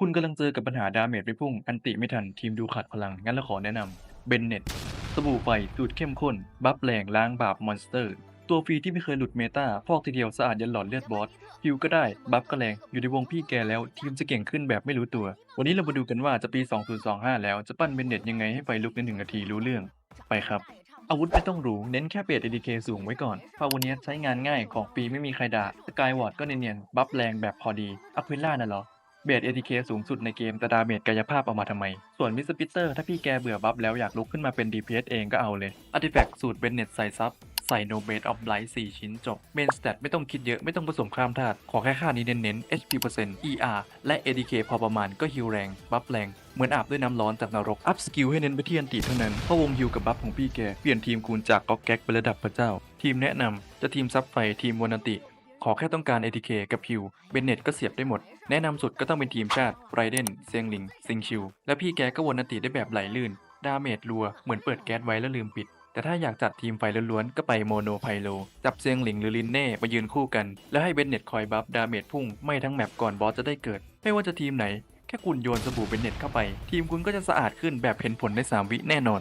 คุณกำลังเจอกับปัญหาดาเมจไม่พุ่ง อันติไม่ทันทีมดูขาดพลัง งั้นเราขอแนะนำเบนเน็ตสบู่ไฟสูตรเข้มข้น บัฟแรงล้างบาปมอนสเตอร์ ตัวฟรีที่ไม่เคยหลุดเมตาพอกทีเดียวสะอาดยันหลอดเลือดบอสฮิวก็ได้ บัฟก็แรงอยู่ในวงพี่แกแล้ว ทีมจะเก่งขึ้นแบบไม่รู้ตัว วันนี้เรามาดูกันว่าจะปี 2025 แล้วจะปั้นเบนเน็ตยังไงให้ไฟลุกในหนึ่งนาทีรู้เรื่อง ไปครับอาวุธไม่ต้องหรู เน้นแค่เบส ADK สูงไว้ก่อนเพาวันนี้ใช้งานง่ายของฟรีไม่มีใครด่าสกายวอร์ดก็เนียนๆ บัฟแรงแบบพอดีอควิล่าน่ะเหรอ เบส ATK สูงสุดในเกมแต่ดาเมจกายภาพเอามาทำไม ส่วนมิสปิเตอร์ถ้าพี่แกเบื่อบัฟแล้วอยากลุกขึ้นมาเป็น DPS เองก็เอาเลยอาร์ติแฟกต์สูตรเบนเน็ตใส่ซับใส่โนเบสออฟไลท์4ชิ้นจบเมนสเตตไม่ต้องคิดเยอะไม่ต้องผสมข้ามธาตุขอแค่ค่านี้เน้นๆ HP เปอร์เซนต์ ER และ ADK พอประมาณก็ฮิลแรง บัฟแรง เหมือนอาบด้วยน้ำร้อนจากนรก อัพสกิลให้เน้นไปที่อันติเท่านั้นเพราะวงฮิลกับบัฟของพี่แก เปลี่ยนทีมคูณจากก๊อกแก๊กเป็นระดับพระเจ้า ทีมแนะนำจะทีมซับไฟทีมวนันติ ขอแค่ต้องการ ATK กับฮิวเบนเน็ตก็เสียบได้หมด แนะนำสุดก็ต้องเป็นทีมชาติไรเดนเซียงหลิงซิงชิว และพี่แกก็วนอันติได้แบบไหลลื่น ดาเมจรัว เหมือนเปิดแก๊สไว้แล้วลืมปิด แต่ถ้าอยากจัดทีมไฟล้วนๆ ก็ไปโมโนไพโล จับเซียงหลิงหรือลินเน่มายืนคู่กัน แล้วให้เบนเน็ตคอยบัฟดาเมจพุ่งไม่ทั้งแมปก่อนบอสจะได้เกิด ไม่ว่าจะทีมไหนแค่คุณโยนสบู่เบนเน็ตเข้าไป ทีมคุณก็จะสะอาดขึ้นแบบเห็นผลใน 3 วิแน่นอน